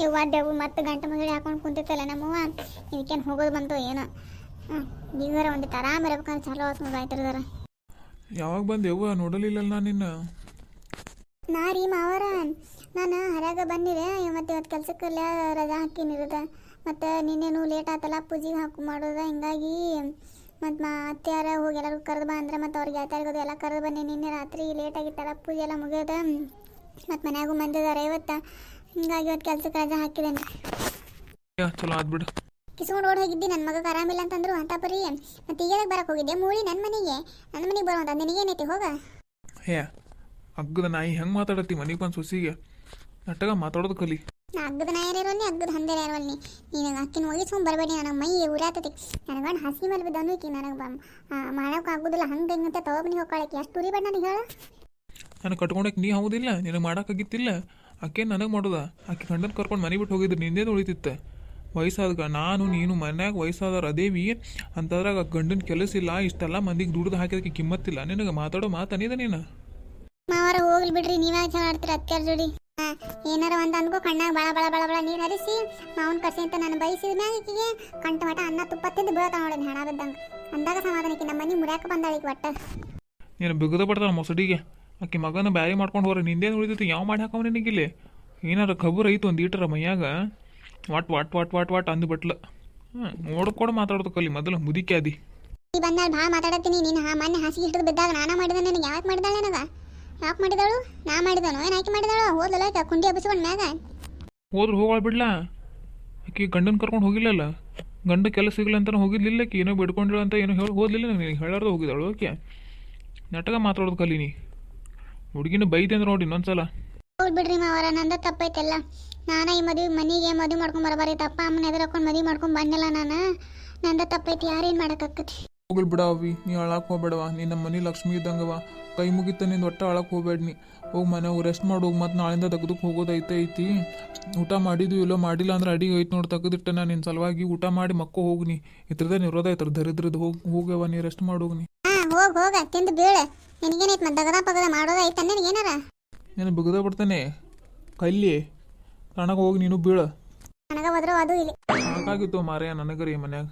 ಯವ್ವ ದೆವ್ವ ಮತ್ತೆ ಗಂಟೆ ಮಗಳು ಹಾಕೊಂಡು ಕುಂತಿತ್ತಲ್ಲ ನಮ್ಮವ್ವ ಇದಕ್ಕೇನು ಹೋಗೋದು ಬಂತು ಏನೋ. ಬೀಗರ ಒಂದಿಟ್ಟು ಆರಾಮ್ ಇರ್ಬೇಕಂದ್ರೆ ಚಲೋ ನೋಡಿ ಆಯ್ತಿರ್ದಾರ ಯಾವಾಗ ಬಂದೆ ಯವ್ವ? ನೋಡಲಿಲ್ಲ ನಾನು ನಿನ್ನ. ನಾ ರೀ ಮಾವರ. ನಾನು ಹರ್ಯಾಗ ಬಂದಿದೆ. ಮತ್ತೆ ಇವತ್ತು ಕೆಲ್ಸಕ್ಕೆಲ್ಲ ರಜಾ ಹಾಕಿನಿರದ ಮತ್ತು ನಿನ್ನೇನು ಲೇಟ್ ಆತಲ್ಲ ಪೂಜೆಗೆ ಹಾಕು ಮಾಡೋದ. ಹಿಂಗಾಗಿ ಮತ್ತು ಮಾ ಅತ್ತೆಯಾರ ಹೋಗಿ ಎಲ್ಲರಿಗೂ ಕರೆದು ಬಾ ಅಂದ್ರೆ ಮತ್ತು ಅವ್ರಿಗೆ ಯಾತ್ಯಾರಿಗೋದು ಎಲ್ಲ ಕರೆದು ಬನ್ನಿ. ನಿನ್ನೆ ರಾತ್ರಿ ಲೇಟ್ ಆಗಿತ್ತಲ್ಲ ಪೂಜೆ ಎಲ್ಲ ಮುಗಿಯೋದ. ಮತ್ತು ಮನ್ಯಾಗೂ ಬಂದಿದ್ದಾರೆ ಇವತ್ತು. ಹಿಂಗಾಗಿ ಇವತ್ತು ಕೆಲ್ಸಕ್ಕೆ ರಜಾ ಹಾಕಿದ್ದೇನೆ. ಯಾ ಚಲೋ ಆದ್ಬಿಡು. ಕಿಸ್ಕೊಂಡು ಓಡ್ ಹೋಗಿದ್ದಿ ನನ್ನ ಮಗ ಆರಾಮಿಲ್ಲ ಅಂತಂದ್ರು ಅಂತ ಪರಿ. ಮತ್ತೆ ಈಗದಾಗ ಬರಕ್ಕೆ ಹೋಗಿದ್ದೆ? ಮೂಳಿ ನನ್ನ ಮನೆಗೆ. ನನ್ನ ಮನೆಗೆ ಬರುವಂತ ನಿನಗೇನೈತಿ ಹೋಗ. ಹೇ ಅಗ್ಗದ ನಾಯಿ ಹೆಂಗೆ ಮಾತಾಡತ್ತಿ ಮನೆಗೆ ಬಂದು ಸೊಸಿಗೆ? ನಟ್ಟಗ ಮಾತಾಡೋದು ಕಲಿ. ನಾ ಅಗ್ಗದ ನಾಯರಿರೋನಿ ಅಗ್ಗದ ಹಂದೇರ ಇರೋನಿ ನೀನು ಅಕ್ಕಿನ ಒಗಿಸ್ಕೊಂಡ್ ಬರಬೇಡಿ ನನ್ನ ಮೈ ಉರಾತತಿ. ನನಗಂಡು ಹಸಿ ಮೇಲೆ ಬಿದ್ದನು ಈಕಿ ನನಗೆ ಮಾಡೋಕೆ ಆಗೋದಿಲ್ಲ ಹಂಗೆ ಹೆಂಗಂತ ತಗೊಬನಿ ಹೋಗ್ಕೊಳಕ್ಕೆ. ಎಷ್ಟು ಉರಿ ಬಣ್ಣ ನನಗೆ ಹೇಳ. ನಾನು ಕಟ್ಕೊಂಡಕ್ಕೆ ನೀ ಹೌದಿಲ್ಲ ನಿನಗೆ ಮಾಡೋಕ್ಕಾಗಿತ್ತಿಲ್ಲ ಆಕೆ ನನಗೆ ಮಾಡೋದ? ಆಕೆ ಗಂಡನ ಕರ್ಕೊಂಡು ಮನೆ ಬಿಟ್ಟು ಹೋಗಿದ್ರು ನಿಂದೇನು ಉಳಿತಿತ್ತು ವಯಸ್ಸಾದ ನಾನು ನೀನು ಮನ್ಯಾಗ ವಯಸ್ಸಾದವ್ರು ಅದೇವಿ ಅಂತದ್ರಾಗ ಗಂಡನ ಕೆಲಸ ಇಲ್ಲ ಇಷ್ಟೆಲ್ಲ ಮಂದಿಗೆ ದುಡ್ದು ಹಾಕಿದಕ್ಕೆ ಕಿಮ್ಮತ್ತಿಲ್ಲ. ನಿನಗೆ ಮಾತಾಡೋ ಮಾತನಿದ ನೀನು? ಮಾವಾರ ಹೋಗ್ಲಿ ಬಿಡ್ರಿ ನೀವ್ಯಾಗ ಜಗಳ ಆಡ್ತೀರ ಅತ್ಯಾರ ಜೋಡಿ? ಏನಾರ ಒಂದು ಅನ್ಕೋ ಕಣ್ಣಾಗ ಬಳ ಬಳ ಬಳ ಬಳ ನೀರು ಹರಿಸಿ ಮಾವನ್ ಕರ್ಸಿ ಅಂತ ನಾನು ಬಯಸಿದ ಮ್ಯಾಗ ಈಕಿಗೆ ಕಂಟ ಮಟ ಅನ್ನ ತುಪ್ಪ ತಿಂದು ಬೀಳ್ತಾವ ನೋಡಿ ಹೆಣ ಬಿದ್ದಂಗೆ. ಅಂದಾಗ ಸಮಾಧಾನಕ್ಕೆ ನಮ್ಮ ಮನೆ ಮುರ್ಯಾಕ ಬಂದಾಳ ಈಗ ಒಟ್ಟ. ನೀನು ಬಿಗದ ಪಡ್ತಾನ ಮೊಸಡಿಗೆ. ಆಕೆ ಮಗನ ಬ್ಯಾರಿ ಮಾಡ್ಕೊಂಡು ಹೋರ ನಿಂದೇನು ಉಳಿದಿತ್ತು ಯಾವ ಮಾಡಿ ಹಾಕವ ನಿನಗಿಲ್ಲಿ ಏನಾರ ಖಬರ್ ಐತು ಒಂದು ಈಟರ ಮೈಯಾಗ? What what what what what ಅಂದ್ಬಿಟ್ಲ. ಹಾಂ ನೋಡ್ಕೊಂಡು ಮಾತಾಡೋದು ಕಲಿ ಮೊದಲು ಮುದಿಕೆ ಅದಿ ಈ ಬಂದಾಗ ಭಾಳ ಮಾತಾಡತ್ತೀನಿ. ನೀನು ಹಾ ಮೊನ್ನೆ ಹಾಸಿಗೆ ಹಿಡಿದು ಬಿದ್ದಾಗ ನಾನ ಮಾಡಿದ ನನಗೆ? ಯಾಕೆ ಮಾಡಿದಾಳೆ ನನಗ? ಯಾಕೆ ಮಾಡಿದಳು? ನಾ ಮಾಡಿದನು? ಏನು ಆಕೆ ಮಾಡಿದಾಳು? ಹೋದಲ್ಲ ಕುಂಡಿ ಹಬ್ಬಿಸ್ಕೊಂಡು ಮ್ಯಾಗ? ಹೋದ್ರೆ ಹೋಗಳ ಬಿಡ್ಲಾ. ಆಕಿ ಗಂಡನ ಕರ್ಕೊಂಡು ಹೋಗಿಲ್ಲಲ್ಲ? ಗಂಡ ಕೆಲಸ ಸಿಗಲ್ಲ ಅಂತ ಹೋಗಿರ್ಲಿಲ್ಲ ಆಕಿ? ಏನೋ ಬಿಡ್ಕೊಂಡಿಲ್ಲ ಅಂತ ಏನೋ ಹೇಳಿ ಹೋದ್ಲಿಲ್ಲ ನನಗೆ ಹೇಳಾರ್ದು ಹೋಗಿದ್ದಾಳು ಓಕೆ ನಟಗ ಮಾತಾಡೋದು ಕಲೀನಿ ಹುಡುಗಿನ ಬೈತೆ ಅಂದ್ರೆ ನೋಡಿ ಇನ್ನೊಂದ್ಸಲ. ಹೋಗ್ಲಿ ಬಿಡ್ರಿ ಮಾವರ ನಂದ ತಪ್ಪೈತೆಲ್ಲ. ನಾನ ಈ ಮದುವೆ ಮನೆಗೆ ಮದುವೆ ಮಾಡ್ಕೊಂಡ್ ಬರಬಾರಿ ತಪ್ಪ ಅಮ್ಮನ ಎದುರಕೊಂಡು ಮದುವೆ ಮಾಡ್ಕೊಂಡ್ ಬಂದಿಲ್ಲ ನಾನು. ನಂದ ತಪ್ಪೈತಿ ಯಾರೇನು ಮಾಡೋಕ್ಕಾಕತಿ ಹೋಗ್ಲಿ ಬಿಡ ಅವಿ ನೀ ಅಳಕ್ ಹೋಗ್ಬೇಡವ ನೀ ನಮ್ಮ ಮನೆ ಲಕ್ಷ್ಮಿ ಇದ್ದಂಗವ ಕೈ ಮುಗಿತ ನಿಂದು ಒಟ್ಟ ಅಳಕ್ ಹೋಗ್ಬೇಡ ನೀ. ಹೋಗಿ ಮನೆಗೆ ರೆಸ್ಟ್ ಮಾಡು ಹೋಗಿ ಮತ್ತು ನಾಳಿಂದ ತೆಗೆದಕ್ಕೆ ಹೋಗೋದೈತೆ ಐತಿ ಊಟ ಮಾಡಿದ್ವಿ ಇಲ್ಲೋ ಮಾಡಿಲ್ಲ ಅಂದ್ರೆ ಅಡಿಗೆ ಐತೆ ನೋಡಿ ತೆಗೆದಿಟ್ಟೆ ನಾನು ನಿನ್ನ ಸಲುವಾಗಿ. ಊಟ ಮಾಡಿ ಮಕ್ಕ ಹೋಗ್ನಿ ನೀ. ನಿರೋಧ ಐತ್ರ ದರಿದ್ರದ್ದು ಹೋಗಿ ಹೋಗ್ಯವ ನೀ ರೆಸ್ಟ್ ಮಾಡೋಗ್ನಿ ಹೋಗ್ ಹೋಗ ತಿಂದು ಬೀಳ. ನಿನಗೇನೈತ್ ಮತ್ತೆ ದಗದ ಪಗದ ಮಾಡೋದೈತೆ ಏನಾರ? ನೀನು ಬಿಗದ ಬಿಡ್ತಾನೆ. ಕಲ್ಲಿ ಕಣಗ ಹೋಗಿ ನೀನು ಬೀಳ. ನನಗ ಹೋದ್ರು ಅದು ಇಲ್ಲಿ. ಹಾಗಾಗಿತ್ತು ಮಾರಯ್ಯ ನನಗರಿ ಮನ್ಯಾಗ.